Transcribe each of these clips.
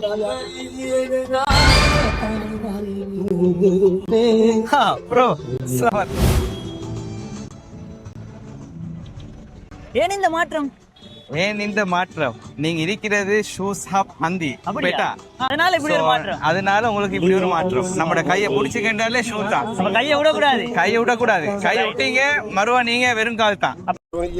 ஏன் இந்த மாற்றம்? ஏன் இந்த மாற்றம்? நீங்க இருக்கிறது ஷூஸ் ஹப் ஹந்தி பெட்டா? அதனால இப்படி ஒரு மாற்றம். அதனால உங்களுக்கு இப்படி ஒரு மாற்றம். நம்மட கையை பிடிச்சிக்கிட்டாலே ஷூ தான். நம்ம கையை விடக்கூடாது. கையை விடக்கூடாது. கையை விட்டீங்க மறுவா நீங்க வெறும் கால் தான்.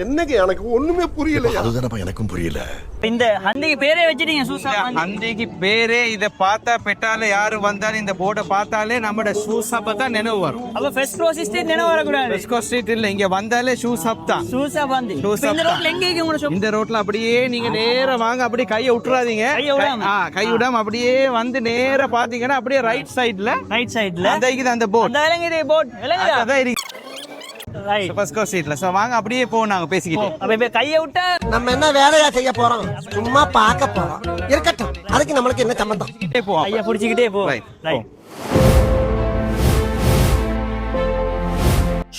என்னங்க எனக்கு ஒண்ணுமே புரியல அதுதானப்பா எனக்கும் புரியல. இந்த ஹந்திக்கு பேரே வச்சுட்டீங்க சூசா ஹந்திக்கு பேரே இத பார்த்தா பெட்டால யாரு வந்தாலும் இந்த போர்டை பார்த்தாலே நம்மட ஷூஸ் ஹப்ப தான் நினைவு வரும். அப்ப ஃபர்ஸ்ட் க்ரோஸ் ஸ்ட்ரீட் நினைவு வரக்கூடாது. வெஸ்கோ ஸ்ட்ரீட் இல்ல இங்க வந்தாலே ஹப் தான். சூசா பந்தி Shoes இப்ப இந்த ரோட்ல எங்க உங்களோட shop? இந்த ரோட்ல அப்படியே நீங்க நேரா வாங்க அப்படியே கையை விட்டுறாதீங்க. கையை விடாம? ஆ, கை விடாம அப்படியே வந்து நேரா பாத்தீங்கன்னா அப்படியே ரைட் சைடுல ரைட் சைடுல அந்த அந்த போர்ட் அந்த விலங்குது போட் விலங்குதா அதான் இருக்கு. ரைட் ஃபர்ஸ்ட் சீட்ல சோ வாங்க அப்படியே போ நாங்க பேசிக்கிட்டு. அப்ப இப்ப கையை விட்டா. நம்ம என்ன வேலையா செய்ய போறோம்? சும்மா பார்க்க போறோம். இருக்கட்டும். அதுக்கு நம்மளுக்கு என்ன சம்பந்தம்? அப்படியே கையை போ. Right. ரைட்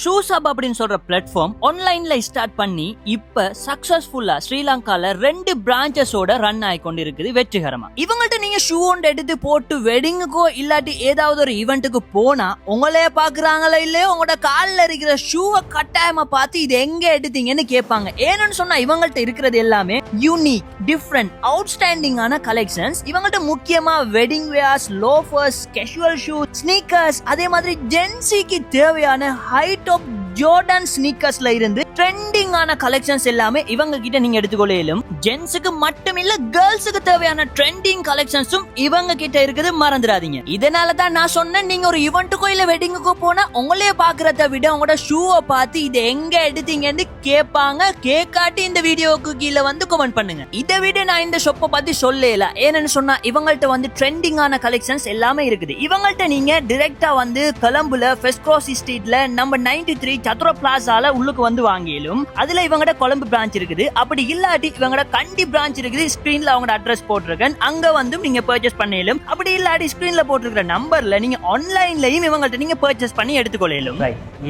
ஷூஸ் ஹப் அப்படின்னு சொல்ற பிளாட்ஃபார்ம் ஆன்லைன்ல ஸ்டார்ட் பண்ணி இப்ப சக்சஸ்ஃபுல்லா ஸ்ரீலங்கால ரெண்டு பிரான்ச்சஸோட ரன் ஆகி கொண்டு இருக்குது வெற்றிகரமா. இவங்கள்ட்ட நீங்க ஷூ ஒன்று எடுத்து போட்டு வெட்டிங்குக்கோ இல்லாட்டி ஏதாவது ஒரு ஈவெண்ட்டுக்கு போனா உங்களே பாக்குறாங்களா இல்லையோ? உங்களோட காலில் இருக்கிற ஷூவை கட்டாயமா பார்த்து இது எங்க எடுத்தீங்கன்னு கேட்பாங்க. ஏன்னு சொன்னா இவங்கள்ட்ட இருக்கிறது எல்லாமே யூனிக் டிஃப்ரெண்ட் அவுட்ஸ்டாண்டிங்கான கலெக்ஷன்ஸ் இவங்கள்ட்ட முக்கியமா wedding wears loafers casual shoe sneakers அதே மாதிரி ஜென்சிக்கு தேவையான ஹைட் டாப் ஜோர்டன் ஸ்னீக்கர்ஸ்ல இருந்து ட்ரெண்டிங்கான கலெக்ஷன்ஸ் எல்லாமே இவங்க கிட்ட நீங்க எடுத்துக்கொள்ள இயலும் ஜென்ஸுக்கு மட்டும் இல்ல கேர்ள்ஸுக்கு தேவையான ட்ரெண்டிங் கலெக்ஷன்ஸும் இவங்க கிட்ட இருக்குது மறந்துடாதீங்க. இதனால தான் நான் சொன்னேன் நீங்க ஒரு இவெண்ட்டுக்கோ இல்ல வெட்டிங்குக்கோ போனா உங்களே பாக்குறத விட உங்களோட ஷூவை பார்த்து இது எங்க எடுத்தீங்கன்னு கேட்பாங்க கேட்காட்டி இந்த வீடியோவுக்கு கீழே வந்து கமெண்ட் பண்ணுங்க. இதை விட நான் இந்த ஷாப்பை பத்தி சொல்லல. ஏன்னு சொன்னா இவங்கள்ட்ட வந்து ட்ரெண்டிங்கான கலெக்ஷன்ஸ் எல்லாமே இருக்குது. இவங்கள்ட்ட நீங்க டிரெக்டா வந்து கொலம்புல ஃபெஸ்ட் ஸ்ட்ரீட்ல நம்ம நைன்டி த்ரீ சத்ரோ பிளாசால உள்ளுக்கு வந்து வாங்கிலும். அதுல இவங்கட கொழம்பு பிரான்ச் இருக்குது. அப்படி இல்லாட்டி இவங்கட கண்டி பிரான்ச் இருக்குது. ஸ்கிரீன்ல அவங்களோட அட்ரஸ் போட்டிருக்கேன். அங்க வந்து நீங்க பர்ச்சேஸ் பண்ணிடலும் அப்படி இல்லாட்டி ஸ்கிரீன்ல போட்டிருக்கிற நம்பர்ல நீங்க ஆன்லைன்லயும் இவங்கள்ட்ட நீங்க பர்ச்சேஸ் பண்ணி எடுத்துக்கொள்ளும்.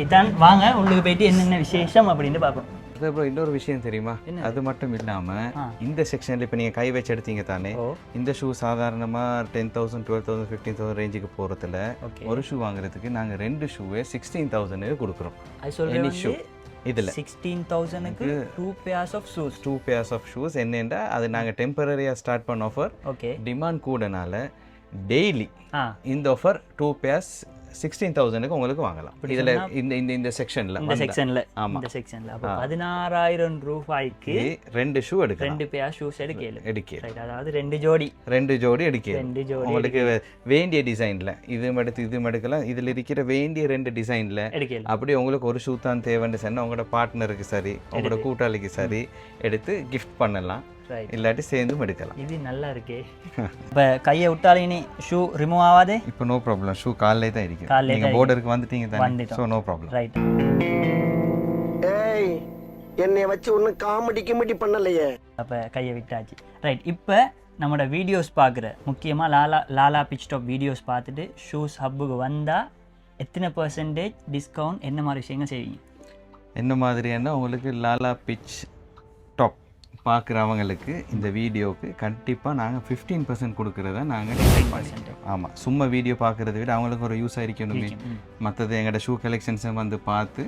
இதான் வாங்க உள்ளுக்கு போயிட்டு என்னென்ன விசேஷம் அப்படின்னு பார்ப்போம். அப்புறம் இன்னொரு விஷயம் தெரியுமா அது மட்டும் இல்லாம ஆ. இந்த செக்ஷன்ல இப்ப நீங்க கை வச்சு எடுத்தீங்க தானே. இந்த ஷூ சாதாரணமா ten thousand twelve thousand fifteen thousand ரேஞ்சுக்கு போறதுல Okay. ஒரு ஷூ வாங்குறதுக்கு நாங்க ரெண்டு ஷூவே சிக்ஸ்டீன் தௌசண்ட் கொடுக்குறோம் சொல்றேன் shoe. இதுல சிக்ஸ்டீன் தௌசண்ட்க்கு two pairs of shoes two pairs of shoes என்னென்னா அது நாங்க டெம்பரரியா ஸ்டார்ட் பண்ண ஆஃபர் ஓகே டிமாண்ட் கூடனால டெய்லி இந்த ஆஃபர் டூ பேர்ஸ் சிக்ஸ்டீன் தௌசண்ட்க்கு உங்களுக்கு வாங்கலாம். இதுல இந்த இந்த இந்த செக்ஷன்ல இந்த செக்ஷன்ல ஆமா. இந்த செக்ஷன்ல அப்ப பதினாறாயிரம் ரூபாய்க்கு ரெண்டு ஷூ எடுக்கலாம். ரெண்டு பேர் ஷூஸ் எடுக்கலும் எடுக்க அதாவது ரெண்டு ஜோடி. ரெண்டு ஜோடி எடுக்க ரெண்டு ஜோடி உங்களுக்கு வேண்டிய டிசைன்ல இது எடுத்து இது எடுக்கலாம். இதுல இருக்கிற வேண்டிய ரெண்டு டிசைன்ல எடுக்கலும் அப்படி உங்களுக்கு ஒரு ஷூ தான் தேவைன்னு சொன்னா உங்களோட பார்ட்னருக்கு சரி உங்களோட கூட்டாளிக்கு சரி எடுத்து கிஃப்ட் பண்ணலாம். இல்லாட்டி சேர்ந்தும் எடுக்கலாம். இது நல்லா இருக்கே இப்ப கையை விட்டாலே இனி ஷூ ரிமூவ் ஆகாதே? இப்போ நோ ப்ராப்ளம் ஷூ காலையில தான் இருக்கு. காலையில நீங்க தான் போர்டருக்கு வந்துட்டீங்க தானே. ஸோ நோ ப்ராப்ளம் ரைட் ஏய் என்னைய வச்சு ஒன்னும் காமெடி கிமெடி பண்ணலையே. அப்ப கையை விட்டாச்சு. ரைட் இப்போ நம்மளோட வீடியோஸ் பார்க்குற முக்கியமாக லாலா லாலா பிச் டாப் வீடியோஸ் பார்த்துட்டு ஷூஸ் ஹப்புக்கு வந்தால் எத்தனை பர்சன்டேஜ் டிஸ்கவுண்ட் என்ன மாதிரி விஷயங்கள் செய்வீங்க? என்ன மாதிரியான உங்களுக்கு லாலா பிச் பார்க்குறவங்களுக்கு இந்த வீடியோவுக்கு கண்டிப்பாக நாங்கள் ஃபிஃப்டீன் பர்சன்ட் கொடுக்குறத நாங்கள் டிசைட் பண்ணிட்டோம். ஆமாம் சும்மா வீடியோ பார்க்குறத விட அவங்களுக்கு ஒரு யூஸ் ஆയിരിக்கணுமே மற்றது எங்களோட ஷூ கலெக்ஷன்ஸை வந்து பார்த்து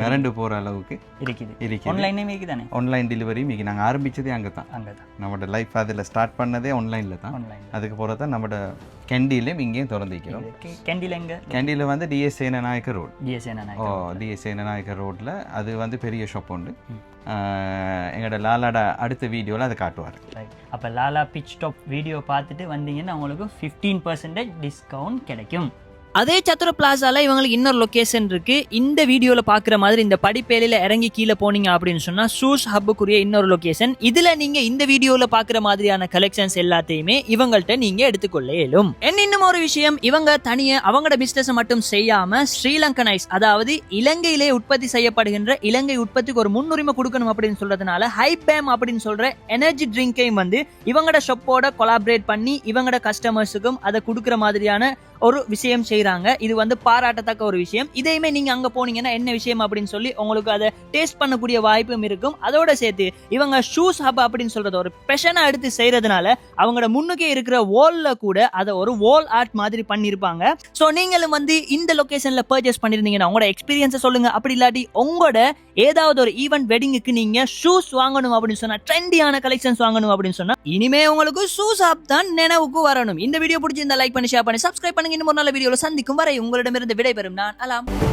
மிரண்டு போகிற அளவுக்கு இருக்குது. இருக்குது. ஆன்லைனே இருக்குதானே? ஆன்லைன் டெலிவரி மிக நாங்கள் ஆரம்பித்ததே அங்கே தான் அங்கே தான் நம்மளோட லைஃப் அதில் ஸ்டார்ட் பண்ணதே ஆன்லைனில் தான். ஆன்லைன் அதுக்கு போகிறது தான் நம்மளோட கேண்டிலையும் இங்கேயும் திறந்திக்கிறோம் கேண்டில் எங்க? கேண்டியில் வந்து டிஎஸ் சேனநாயக்க ரோடு டிஎஸ்என் ஓ டிஎஸ் சேனநாயக்க ரோட்டில் அது வந்து பெரிய ஷாப் உண்டு. எங்களோட லாலாட அடுத்த வீடியோவில் அதை காட்டுவார். ரைட் அப்போ லாலா பிச் டாப் வீடியோ பார்த்துட்டு வந்தீங்கன்னா உங்களுக்கு ஃபிஃப்டீன் பர்சன்டேஜ் டிஸ்கவுண்ட் கிடைக்கும். அதே சத்துர பிளாசால இவங்களுக்கு இன்னொரு லொகேஷன் இருக்கு. இந்த வீடியோல பாக்குற மாதிரி இந்த படிப்பேலையில இறங்கி கீழே போனீங்க அப்படின்னு சொன்னா ஷூஸ் ஹப்புக்குரிய இன்னொரு லொகேஷன் இதுல நீங்க இந்த வீடியோல பாக்குற மாதிரியான கலெக்ஷன்ஸ் எல்லாத்தையுமே இவங்கள்ட்ட நீங்க எடுத்துக்கொள்ள இயலும். என்ன இன்னும் ஒரு விஷயம் இவங்க தனிய அவங்களோட பிசினஸ் மட்டும் செய்யாம ஸ்ரீலங்கனைஸ் அதாவது இலங்கையிலே உற்பத்தி செய்யப்படுகின்ற இலங்கை உற்பத்திக்கு ஒரு முன்னுரிமை கொடுக்கணும் அப்படின்னு சொல்றதுனால ஹைபேம் அப்படின்னு சொல்ற எனர்ஜி ட்ரிங்கையும் வந்து இவங்களோட ஷாப்போட கொலாபரேட் பண்ணி இவங்களோட கஸ்டமர்ஸுக்கும் அதை கொடுக்குற மாதிரியான ஒரு விஷயம் செய்ய செய்கிறாங்க இது வந்து பாராட்டத்தக்க ஒரு விஷயம். இதையுமே நீங்க அங்க போனீங்கன்னா என்ன விஷயம் அப்படின்னு சொல்லி உங்களுக்கு அதை டேஸ்ட் பண்ணக்கூடிய வாய்ப்பும் இருக்கும். அதோட சேர்த்து இவங்க ஷூஸ் ஹப் அப்படின்னு சொல்றது ஒரு பெஷனாக எடுத்து செய்யறதுனால அவங்களோட முன்னுக்கே இருக்கிற வால்ல கூட அதை ஒரு வால் ஆர்ட் மாதிரி பண்ணியிருப்பாங்க ஸோ நீங்களும் வந்து இந்த லொகேஷன்ல பர்ச்சேஸ் பண்ணிருந்தீங்கன்னா உங்களோட எக்ஸ்பீரியன்ஸை சொல்லுங்க. அப்படி இல்லாட்டி உங்களோட ஏதாவது ஒரு ஈவென்ட் வெட்டிங்குக்கு நீங்க ஷூஸ் வாங்கணும் அப்படின்னு சொன்னா ட்ரெண்டியான கலெக்ஷன்ஸ் வாங்கணும் அப்படின்னு சொன்னா இனிமே உங்களுக்கு ஷூஸ் ஆப் தான் நினைவுக்கு வரணும். இந்த வீடியோ பிடிச்சிருந்தா லைக் பண்ணி ஷேர் பண்ணி சப்ஸ்கிரைப் பண்ணுங்க. இன்னும் ஒரு நல்ல வீடியோல சந்திக்கும் வரை உங்களிடமிருந்து விடைபெறும். நான் அலாம்.